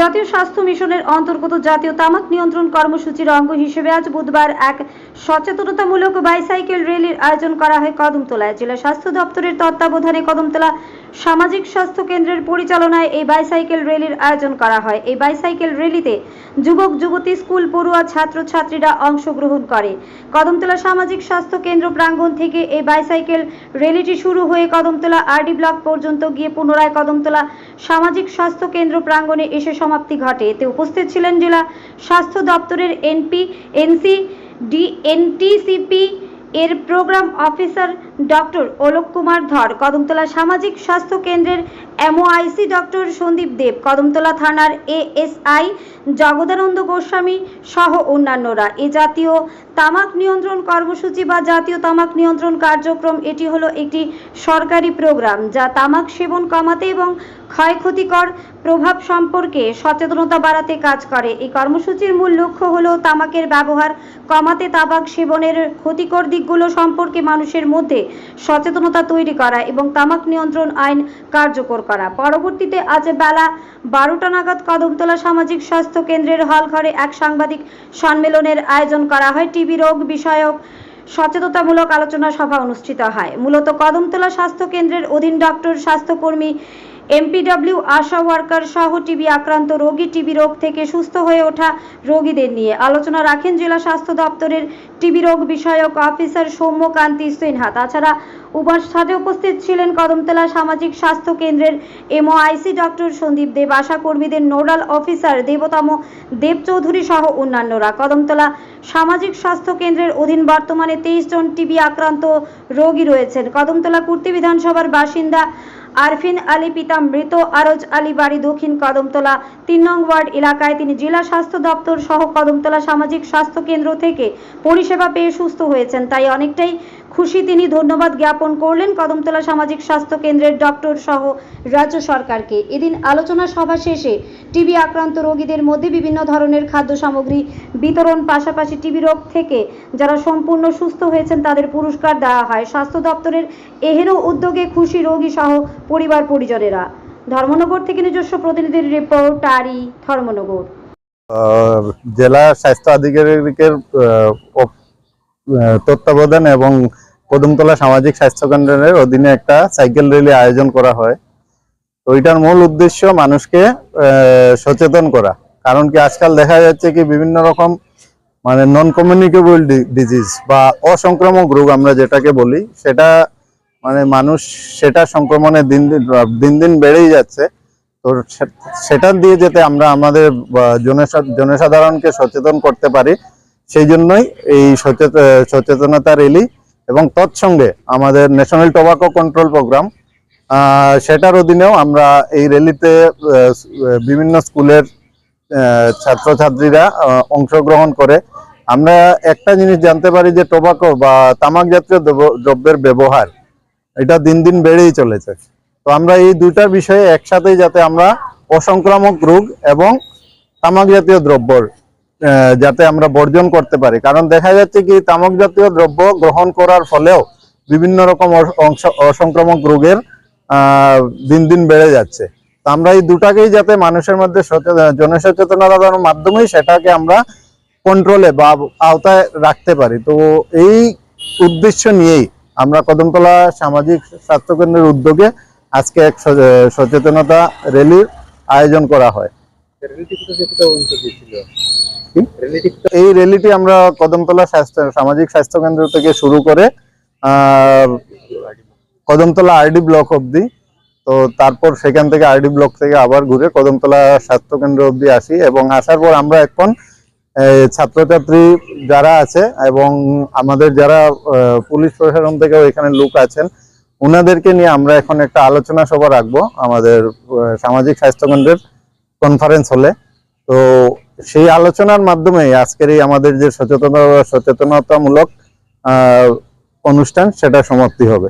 জাতীয় স্বাস্থ্য মিশনের অন্তর্গত জাতীয় তামাক নিয়ন্ত্রণ কর্মসূচির অঙ্গ হিসেবে আজ বুধবার এক সচেতনতামূলক বাইসাইকেল র্যালির আয়োজন করা হয় কদমতলায়। জেলা স্বাস্থ্য দপ্তরের তত্ত্বাবধানে কদমতলা সামাজিক স্বাস্থ্য কেন্দ্রের পরিচালনায় এই বাইসাইকেল র্যালির আয়োজন করা হয়। এই বাইসাইকেল র্যালিতে যুবক, যুবতী, স্কুল, পড়ুয়া, ছাত্রছাত্রীরা অংশগ্রহণ করে। কদমতলা সামাজিক স্বাস্থ্য কেন্দ্র প্রাঙ্গণ থেকে এই বাইসাইকেল র্যালিটি শুরু হয়ে কদমতলা আরডি ব্লক পর্যন্ত গিয়ে পুনরায় কদমতলা সামাজিক স্বাস্থ্য কেন্দ্র প্রাঙ্গণে এসে সমাপ্তি ঘটে। এতে উপস্থিত ছিলেন জেলা স্বাস্থ্য দপ্তরের এনপি এনসি ডিএনটিসিপি এর program officer doctor Alok Kumar Dhar, Kadamtala সামাজিক স্বাস্থ্য কেন্দ্রের এমওআইসি ডক্টর সন্দীপ দেব, কদমতলা থানার এএসআই জগদানন্দ গোস্বামী সহ অন্যান্যরা। এ জাতীয় তামাক নিয়ন্ত্রণ কর্মসূচি বা জাতীয় তামাক নিয়ন্ত্রণ কার্যক্রম, এটি হলো একটি সরকারি প্রোগ্রাম যা তামাক সেবন কমাতে এবং ক্ষয়ক্ষতিকর প্রভাব সম্পর্কে সচেতনতা বাড়াতে কাজ করে। এই কর্মসূচির মূল লক্ষ্য হলো তামাকের ব্যবহার কমাতে তামাক সেবনের ক্ষতিকর দিকগুলো সম্পর্কে মানুষের মধ্যে সচেতনতা তৈরি করা এবং তামাক নিয়ন্ত্রণ আইন কার্যকর করা। পরবর্তীতে আজ বেলা বারোটা নাগাদ কদমতলা সামাজিক স্বাস্থ্য কেন্দ্রের হল ঘরে এক সাংবাদিক সম্মেলনের আয়োজন করা হয়। টিবি রোগ বিষয়ক সচেতনতামূলক আলোচনা সভা অনুষ্ঠিত হয়। মূলত কদমতলা স্বাস্থ্য কেন্দ্রের অধীন ডক্টর, স্বাস্থ্যকর্মী, এমপিডব্লিউ, আশা ওয়ার্কার সহ টিবি আক্রান্ত রোগী টিবি রোগ থেকে সুস্থ হয়ে ওঠা রোগীদের নিয়ে আলোচনা রাখেন জেলা স্বাস্থ্য দপ্তরের টিবি রোগ বিষয়ক অফিসার সৌম্যকান্তি সিনহা। তাছাড়া উপস্থিত উপস্থিত ছিলেন কদমতলা সামাজিক স্বাস্থ্য কেন্দ্রের এমওআইসি ডক্টর সন্দীপ দেব। আশা কর্মীদের নোডাল অফিসার দেবতম দেব চৌধুরী সহ অন্যান্যরা। কদমতলা সামাজিক স্বাস্থ্য কেন্দ্রের অধীন বর্তমানে তেইশ জন টিবি আক্রান্ত রোগী রয়েছেন। কদমতলা কুর্তি বিধানসভার বাসিন্দা আরফিন আলী, পিতা মৃত আরজ আলী, বাড়ি দক্ষিণ কদমতলা তিন নং ওয়ার্ড এলাকায় তিনি জেলা স্বাস্থ্য দপ্তর সহ কদমতলা সামাজিক স্বাস্থ্য কেন্দ্র থেকে পরিষেবা পেয়ে সুস্থ হয়েছেন, তাই অনেকটাই খুশি তিনি। ধন্যবাদ জ্ঞাপন করলেন কদমতলা সামাজিক স্বাস্থ্য কেন্দ্রের ডক্টর সহ রাজ্য সরকারকে। এদিন আলোচনা সভা শেষে টিবি আক্রান্ত রোগীদের মধ্যে বিভিন্ন ধরনের খাদ্য সামগ্রী বিতরণ, পাশাপাশি টিবি রোগ থেকে যারা সম্পূর্ণ সুস্থ হয়েছেন তাদের পুরস্কার দেওয়া হয়। স্বাস্থ্য দপ্তরের এহেন উদ্যোগে খুশি রোগী সহ পরিবার পরিজনেরা। ধর্মনগর থেকে নিজস্ব প্রতিনিধির রিপোর্ট, আরি, ধর্মনগর। জেলা স্বাস্থ্য আধিকারিকের তত্ত্বাবধান এবং কদমতলা সামাজিক স্বাস্থ্য কেন্দ্রের অধীনে একটা সাইকেল র্যালি আয়োজন করা হয়। তো এটার মূল উদ্দেশ্য মানুষকে সচেতন করা। কারণ কি আজকাল দেখা যাচ্ছে কি বিভিন্ন রকম মানে নন কমিউনিকেবল ডিজিজ বা অসংক্রামক রোগ আমরা যেটাকে বলি, সেটা মানে মানুষ সেটা সংক্রমণে দিন দিন দিন দিন বেড়েই যাচ্ছে। তো সেটা দিয়ে যেতে আমরা আমাদের জনসাধারণকে সচেতন করতে পারি। সেই জন্যই এই সচেত- সচেতনতা র্যালি এবং তৎসঙ্গে আমাদের ন্যাশনাল টোবাকো কন্ট্রোল প্রোগ্রাম সেটার অধীনেও আমরা এই র্যালিতে বিভিন্ন স্কুলের ছাত্রছাত্রীরা অংশগ্রহণ করে। আমরা একটা জিনিস জানতে পারি যে টোবাকো বা তামাক জাতীয় দ্রব্য- দ্রব্যের ব্যবহার, এটা দিন দিন বেড়েই চলেছে। তো আমরা এই দুইটা বিষয়ে একসাথেই যাতে আমরা অসংক্রামক রোগ এবং তামাক জাতীয় দ্রব্যর যাতে আমরা বর্জন করতে পারি। কারণ দেখা যাচ্ছে কি, তামাক জাতীয় দ্রব্য গ্রহণ করার ফলেও বিভিন্ন রকম অংশ- অসংক্রামক রোগের দিন দিন বেড়ে যাচ্ছে। আমরা এই দুটাকেই যাতে মানুষের মধ্যে জনসচেতনতার মাধ্যমেই সেটাকে আমরা কন্ট্রোলে বা আওতায় রাখতে পারি। তো এই উদ্দেশ্য নিয়েই আমরা কদমতলা সামাজিক স্বাস্থ্য কেন্দ্রের উদ্যোগে আজকে এক সচে- সচেতনতা র্যালির আয়োজন করা হয়? এই র্যালিটি আমরা কদমতলা স্বাস্থ্য, সামাজিক স্বাস্থ্য কেন্দ্র থেকে শুরু করে কদমতলা আরডি ব্লক অবধি, তো তারপর সেখান থেকে আরডি ব্লক থেকে আবার ঘুরে কদমতলা স্বাস্থ্য কেন্দ্র অবধি আসি এবং আসার পর আমরা এখন ছাত্রছাত্রী যারা আছে এবং আমাদের যারা পুলিশ প্রশাসন থেকেও এখানে লোক আছেন ওনাদেরকে নিয়ে আমরা এখন একটা আলোচনা সভা রাখব আমাদের সামাজিক স্বাস্থ্য কেন্দ্রের কনফারেন্স হলে। তো সেই আলোচনার মাধ্যমে আজকের এই আমাদের যে সচেতনতা, সচেতনতামূলক অনুষ্ঠান, সেটা সমাপ্তি হবে।